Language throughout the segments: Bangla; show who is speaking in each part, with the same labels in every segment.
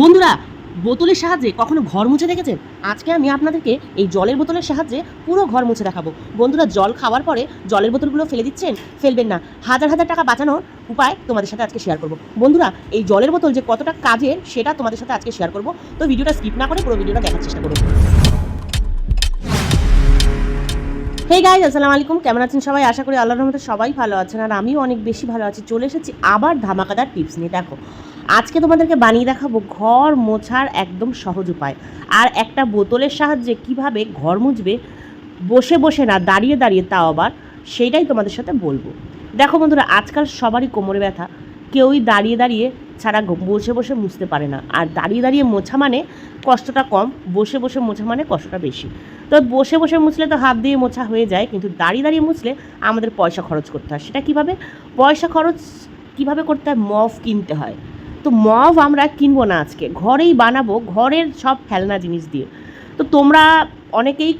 Speaker 1: বন্ধুরা, বোতলের সাহায্যে কখনো ঘর মুছে দেখেছেন? আজকে আমি আপনাদেরকে এই জলের বোতলের সাহায্যে পুরো ঘর মুছে দেখাবো। বন্ধুরা, জল খাওয়ার পরে জলের বোতলগুলো ফেলে দিচ্ছেন? ফেলবেন না। হাজার হাজার টাকা বাঁচানোর উপায় তোমাদের সাথে আজকে শেয়ার করব। বন্ধুরা, এই জলের বোতল যে কতটা কাজের, সেটা তোমাদের সাথে আজকে শেয়ার করব। তো ভিডিওটা স্কিপ না করে পুরো ভিডিওটা দেখার চেষ্টা করব হে গাইজ আসসালামু আলাইকুম। কেমন আছেন সবাই? আশা করি আল্লাহর রহমতে সবাই ভালো আছেন। আর আমিও অনেক বেশি ভালো আছি। চলে এসেছি আবার ধামাকাদার টিপস নিয়ে। দেখো আজকে তোমাদেরকে বানিয়ে দেখাবো ঘর মোছার একদম সহজ উপায়। আর একটা বোতলের সাহায্যে কীভাবে ঘর মুছবে, বসে বসে না, দাঁড়িয়ে দাঁড়িয়ে তাও আবার সেইটাই তোমাদের সাথে বলব। দেখো বন্ধুরা, আজকাল সবারই কোমরে ব্যথা। কেউই দাঁড়িয়ে দাঁড়িয়ে ছাড়া বসে বসে মুছতে পারে না। আর দাঁড়িয়ে দাঁড়িয়ে মোছা মানে কষ্টটা কম, বসে বসে মোছা মানে কষ্টটা বেশি। তো বসে বসে মুছলে তো হাত দিয়ে মোছা হয়ে যায়, কিন্তু দাঁড়িয়ে দাঁড়িয়ে মুছলে আমাদের পয়সা খরচ করতে হয়। সেটা কীভাবে? পয়সা খরচ কীভাবে করতে হয়? মফ কিনতে হয়। তো মফ আমরা কিনবো না আজকে। ঘরেই বানাবো, ঘরের সব ফেলনা জিনিস দিয়ে। তো তোমরা অনেকেই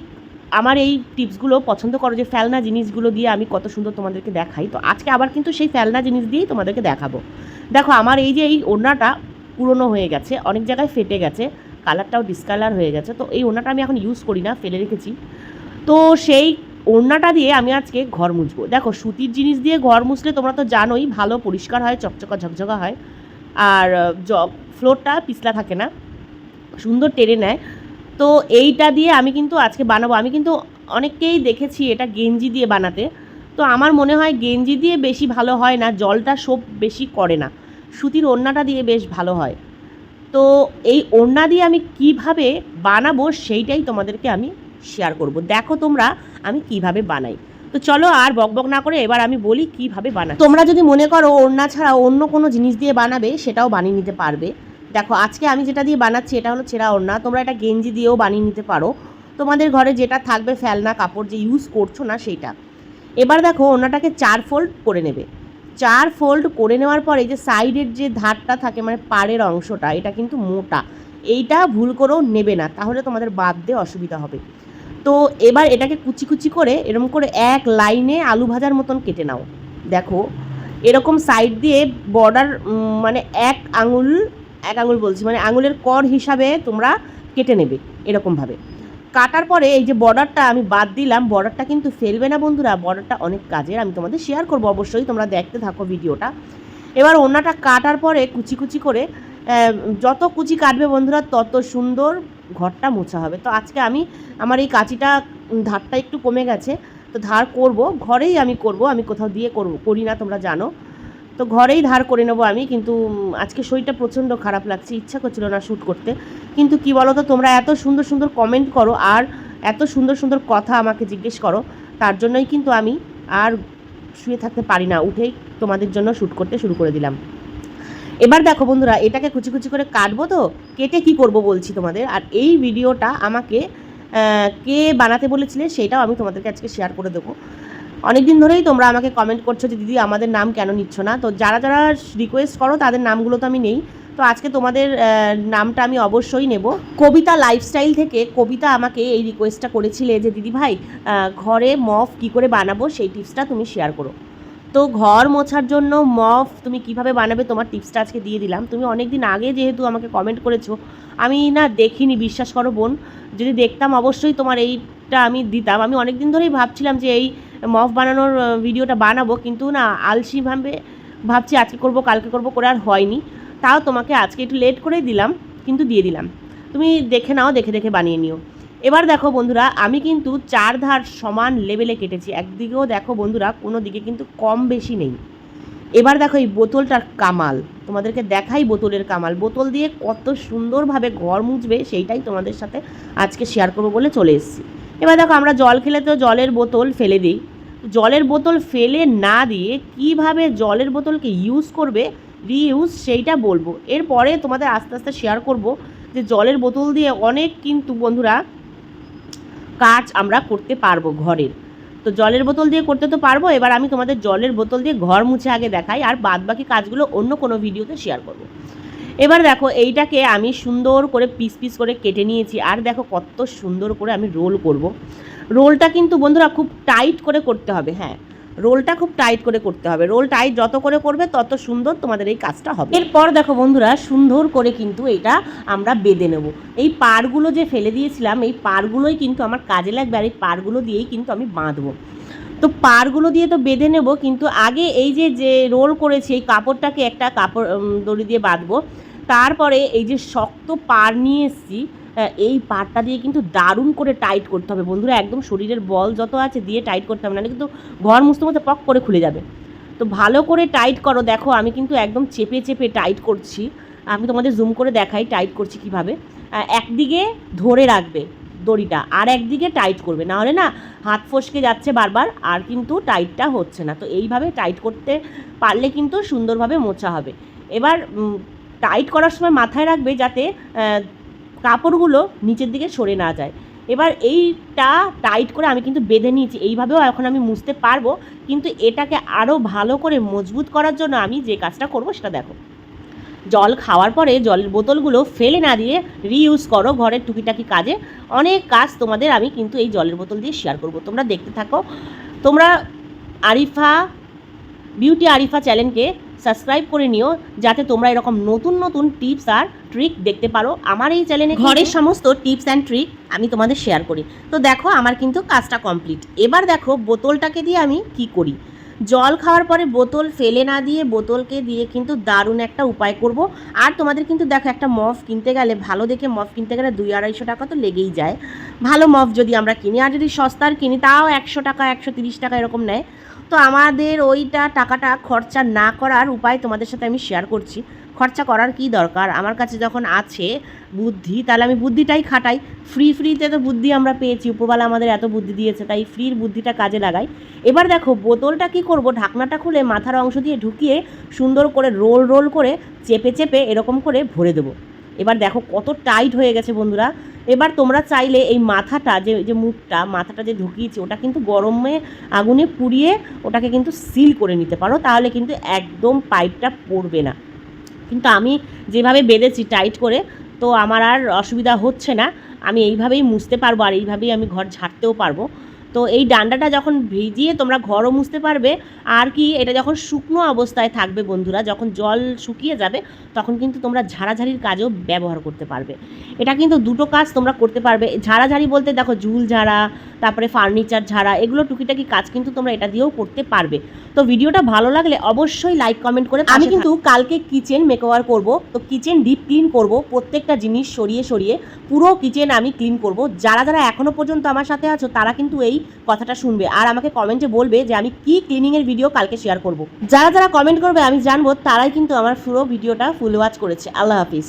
Speaker 1: আমার এই টিপসগুলো পছন্দ করো যে ফেলনা জিনিসগুলো দিয়ে আমি কত সুন্দর তোমাদেরকে দেখাই। তো আজকে আবার কিন্তু সেই ফেলনা জিনিস দিয়েই তোমাদেরকে দেখাবো। দেখো, আমার এই যে এই ওড়নাটা পুরনো হয়ে গেছে, অনেক জায়গায় ফেটে গেছে, কালারটাও ডিসকালার হয়ে গেছে। তো এই ওড়নাটা আমি এখন ইউজ করি না, ফেলে রেখেছি। তো সেই ওড়নাটা দিয়ে আমি আজকে ঘর মুছবো। দেখো, সুতির জিনিস দিয়ে ঘর মুছলে তোমরা তো জানোই, ভালো পরিষ্কার হয়, চকচকা ঝকঝকা হয়। আর জ ফ্লোরটা পিছলা থাকে না। সুন্দর টেনে নেয়। তো এইটা দিয়ে আমি কিন্তু আজকে বানাবো। আমি কিন্তু অনেককেই দেখেছি এটা গেঞ্জি দিয়ে বানাতে। তো আমার মনে হয় গেঞ্জি দিয়ে বেশি ভালো হয় না, জলটা সোপ বেশি করে না। সুতির ওড়নাটা দিয়ে বেশ ভালো হয়। তো এই ওড়না দিয়ে আমি কীভাবে বানাবো সেইটাই তোমাদেরকে আমি শেয়ার করব। দেখো তোমরা আমি কীভাবে বানাই। তো চলো আর বকবক না করে এবার আমি বলি কীভাবে বানাই তোমরা যদি মনে করো ওড়না ছাড়া অন্য কোনো জিনিস দিয়ে বানাবে, সেটাও বানিয়ে নিতে পারবে। দেখো, আজকে আমি যেটা দিয়ে বানাচ্ছি এটা হলো ছেঁড়া ওড়না। তোমরা এটা গেঞ্জি দিয়েও বানিয়ে নিতে পারো। তোমাদের ঘরে যেটা থাকবে, ফেলনা, কাপড় যে ইউজ করছ না সেইটা এবার দেখো, ওড়নাটাকে চার ফোল্ড করে নেবে। চার ফোল্ড করে নেওয়ার পরে যে সাইডের যে ধারটা থাকে মানে পাড়ের অংশটা, এটা কিন্তু মোটা। এইটা ভুল করেও নেবে না, তাহলে তোমাদের বাদ দিয়ে অসুবিধা হবে। তো এবার এটাকে কুচি কুচি করে এরকম করে এক লাইনে আলু ভাজার মতন কেটে নাও। দেখো, এরকম সাইড দিয়ে বর্ডার মানে এক আঙুল এক আঙুল বলছি মানে আঙুলের কর হিসাবে তোমরা কেটে নেবে এরকমভাবে। কাটার পরে এই যে বর্ডারটা আমি বাদ দিলাম বর্ডারটা কিন্তু ফেলবে না বন্ধুরা বর্ডারটা অনেক কাজের, আমি তোমাদের শেয়ার করব অবশ্যই, তোমরা দেখতে থাকো ভিডিওটা। এবার ওনাটা কাটার পরে কুচি কুচি করে যত কুচি কাটবে বন্ধুরা, তত সুন্দর ঘরটা মোছা হবে। তো আজকে আমি আমার এই কাঁচিটা ধারটা একটু কমে গেছে। তো ধার করব, ঘরেই আমি করব, আমি কোথাও দিয়ে করব, করি না, তোমরা জানো। তো ঘরেই ধার করে নেব আমি, কিন্তু আজকে শরীরটা প্রচণ্ড খারাপ লাগছে, ইচ্ছা করছিল না শ্যুট করতে। কিন্তু কি বলো তো তোমরা এত সুন্দর সুন্দর কমেন্ট করো আর এত সুন্দর সুন্দর কথা আমাকে জিজ্ঞেস করো, তার জন্যই কিন্তু আমি আর শুয়ে থাকতে পারি না। উঠেই তোমাদের জন্য শ্যুট করতে শুরু করে দিলাম। এবার দেখো বন্ধুরা, এটাকে কুচি কুচি করে কাটবো তো, কেটে কি করব বলছি তোমাদের? আর এই ভিডিওটা আমাকে কে বানাতে বলেছিলে সেটাও আমি তোমাদেরকে আজকে শেয়ার করে দেবো। অনেক দিন ধরেই তোমরা আমাকে কমেন্ট করছ যে, দিদি, আমাদের নাম কেন নিচ্ছ না? তো যারা যারা রিকোয়েস্ট করো, তাদের নামগুলো তো আমি নেই। তো আজকে তোমাদের নামটা আমি অবশ্যই নেব। কবিতা লাইফস্টাইল থেকে কবিতা আমাকে এই রিকোয়েস্টটা করেছিলে যে, দিদি ভাই ঘরে মফ কি করে বানাবো, সেই টিপসটা তুমি শেয়ার করো। তো ঘর মোছার জন্য মফ, তুমি কীভাবে বানাবে তোমার টিপসটা আজকে দিয়ে দিলাম। তুমি অনেক দিন আগে যেহেতু আমাকে কমেন্ট করেছ, আমি না দেখিনি, বিশ্বাস করো বোন। যদি দেখতাম অবশ্যই তোমার এইটা আমি দিতাম। আমি অনেক দিন ধরেই ভাবছিলাম যে এই মফ বানানোর ভিডিওটা বানাবো, কিন্তু না, আলসিভাবে ভাবছি আজকে করব, কালকে করব, করে আর হয়নি। তাও তোমাকে আজকে একটু লেট করেই দিলাম, কিন্তু দিয়ে দিলাম। তুমি দেখে নাও, দেখে দেখে বানিয়ে নিও। এবার দেখো বন্ধুরা, আমি কিন্তু চার ধার সমান লেভেলে কেটেছি। একদিকেও দেখো বন্ধুরা, কোনো দিকে কিন্তু কম বেশি নেই। এবার দেখো এই বোতলটার কামাল। তোমাদেরকে দেখাই বোতলের কামাল। বোতল দিয়ে কত সুন্দরভাবে ঘর মুছবে, সেইটাই তোমাদের সাথে আজকে শেয়ার করব বলে চলে এসেছি। এবার দেখো, আমরা জল খেলে তো জলের বোতল ফেলে দিই। জলের বোতল ফেলে না দিয়ে কীভাবে জলের বোতলকে ইউজ করবে রিইউজ সেইটা বলব। এরপরে তোমাদের আস্তে আস্তে শেয়ার করব যে জলের বোতল দিয়ে অনেক কিন্তু বন্ধুরা কাজ আমরা করতে পারব ঘরের তো জলের বোতল দিয়ে করতে তো পারব, এবার আমি তোমাদের জলের বোতল দিয়ে ঘর মুছে আগে দেখাই, আর বাদ বাকি কাজগুলো অন্য কোনো ভিডিওতে শেয়ার করব। এবার দেখো, এইটাকে আমি সুন্দর করে পিস পিস করে কেটে নিয়েছি, আর দেখো কত সুন্দর করে আমি রোল করব। রোলটা কিন্তু বন্ধুরা খুব টাইট করে করতে হবে হ্যাঁ রোলটা খুব টাইট করে করতে হবে। রোল টাইট যত করে করবে, তত সুন্দর তোমাদের এই কাজটা হবে। এরপর দেখো বন্ধুরা, সুন্দর করে কিন্তু এটা আমরা বেঁধে নেব। এই পাড়গুলো যে ফেলে দিয়েছিলাম, এই পাড়গুলোই কিন্তু আমার কাজে লাগবে আর এই পাড়গুলো দিয়েই কিন্তু আমি বাঁধবো। তো পারগুলো দিয়ে তো বেঁধে নেব, কিন্তু আগে এই যে যে রোল করেছি, এই কাপড়টাকে একটা কাপড় দড়ি দিয়ে বাঁধবো। তারপরে এই যে শক্ত পাড় নিয়ে এসেছি এই পাড়টা দিয়ে কিন্তু দারুণ করে টাইট করতে হবে। বন্ধুরা, একদম শরীরের বল যত আছে দিয়ে টাইট করতে হবে, নাহলে কিন্তু ঘর মুছতে মধ্যে পক করে খুলে যাবে। তো ভালো করে টাইট করো। দেখো, আমি কিন্তু একদম চেপে চেপে টাইট করছি। আমি তোমাদের জুম করে দেখাই টাইট করছি কীভাবে। একদিকে ধরে রাখবে দড়িটা, আর একদিকে টাইট করবে। নাহলে না, হাত ফসকে যাচ্ছে বারবার, আর কিন্তু টাইটটা হচ্ছে না। তো এইভাবে টাইট করতে পারলে কিন্তু সুন্দরভাবে মোছা হবে। এবার টাইট করার সময় মাথায় রাখবে যাতে কাপড়গুলো নিচের দিকে সরে না যায়। এবার এইটা টাইট করে আমি কিন্তু বেঁধে নিয়েছি। এইভাবেও এখন আমি মুছতে পারব, কিন্তু এটাকে আরও ভালো করে মজবুত করার জন্য আমি যে কাজটা করব সেটা দেখো। জল খাওয়ার পরে জলের বোতলগুলো ফেলে না দিয়ে রিইউজ করো ঘরের টুকিটাকি কাজে। অনেক কাজ তোমাদের আমি কিন্তু এই জলের বোতল দিয়ে শেয়ার করব। তোমরা দেখতে থাকো। তোমরা আরিফা বিউটি আরিফা চ্যানেলকে সাবস্ক্রাইব করে নিও যাতে তোমরা এরকম নতুন নতুন টিপস আর ট্রিক দেখতে পারো। আমার এই চ্যানেলে ঘরের সমস্ত টিপস অ্যান্ড ট্রিক আমি তোমাদের শেয়ার করি। তো দেখো আমার কিন্তু কাজটা কমপ্লিট এবার দেখো বোতলটাকে দিয়ে আমি কি করি? জল খাওয়ার পরে বোতল ফেলে না দিয়ে বোতলকে দিয়ে কিন্তু দারুণ একটা উপায় করব। আর তোমাদের কিন্তু দেখো একটা মফ কিনতে গেলে ভালো দেখে মফ কিনতে গেলে দুই আড়াইশো টাকা তো লেগেই যায়। ভালো মফ যদি আমরা কিনি আর যদি সস্তার কিনি তাও একশো টাকা একশো তিরিশ টাকা এরকম নেয়। তো আমাদের ওইটা টাকাটা খরচা না করার উপায় তোমাদের সাথে আমি শেয়ার করছি। খরচা করার কি দরকার? আমার কাছে যখন আছে বুদ্ধি, তাহলে আমি বুদ্ধিটাই খাটাই। ফ্রি ফ্রিতে তো বুদ্ধি আমরা পেয়েছি। উপরওয়ালা আমাদের এত বুদ্ধি দিয়েছে, তাই ফ্রির বুদ্ধিটা কাজে লাগাই। এবার দেখো, বোতলটা কি করব? ঢাকনাটা খুলে মাথার অংশ দিয়ে ঢুকিয়ে সুন্দর করে রোল রোল করে চেপে চেপে এরকম করে ভরে দেবো। এবার দেখো কত টাইট হয়ে গেছে বন্ধুরা। এবার তোমরা চাইলে এই মাথাটা, যে যে মুখটা, মাথাটা যে ঢুকিয়েছি, ওটা কিন্তু গরমে আগুনে পুড়িয়ে ওটাকে কিন্তু সিল করে নিতে পারো, তাহলে কিন্তু একদম পাইপটা পড়বে না। কিন্তু আমি যেভাবে বেঁধেছি টাইট করে, তো আমার আর অসুবিধা হচ্ছে না। আমি এইভাবেই মুছতে পারব, আর এইভাবেই আমি ঘর ঝাড়তেও পারব। তো এই ডান্ডাটা যখন ভিজিয়ে তোমরা ঘরও মুছতে পারবে আর কি এটা যখন শুকনো অবস্থায় থাকবে বন্ধুরা যখন জল শুকিয়ে যাবে তখন কিন্তু তোমরা ঝাড়াঝাড়ির কাজেও ব্যবহার করতে পারবে। এটা কিন্তু দুটো কাজ তোমরা করতে পারবে। ঝাড়াঝাড়ি বলতে দেখো ঝুল ঝাড়া তারপরে ফার্নিচার ঝাড়া এগুলো টুকিটাকি কাজ কিন্তু তোমরা এটা দিয়েও করতে পারবে। তো ভিডিওটা ভালো লাগলে অবশ্যই লাইক কমেন্ট করে আমি কিন্তু কালকে কিচেন মেকওভার করব তো কিচেন ডিপ ক্লিন করব প্রত্যেকটা জিনিস সরিয়ে সরিয়ে পুরো কিচেন আমি ক্লিন করব। যারা যারা এখনও পর্যন্ত আমার সাথে আছো তারা কিন্তু এই কথাটা শুনবে। আর আমাকে কমেন্টে বলবে যে, আমি কি ক্লিনিংয়ের ভিডিও কালকে শেয়ার করব? যারা যারা কমেন্ট করবে, আমি জানব, তারাই কিন্তু আমার পুরো ভিডিওটা ফুল ওয়াচ করেছে। আল্লাহ হাফিজ।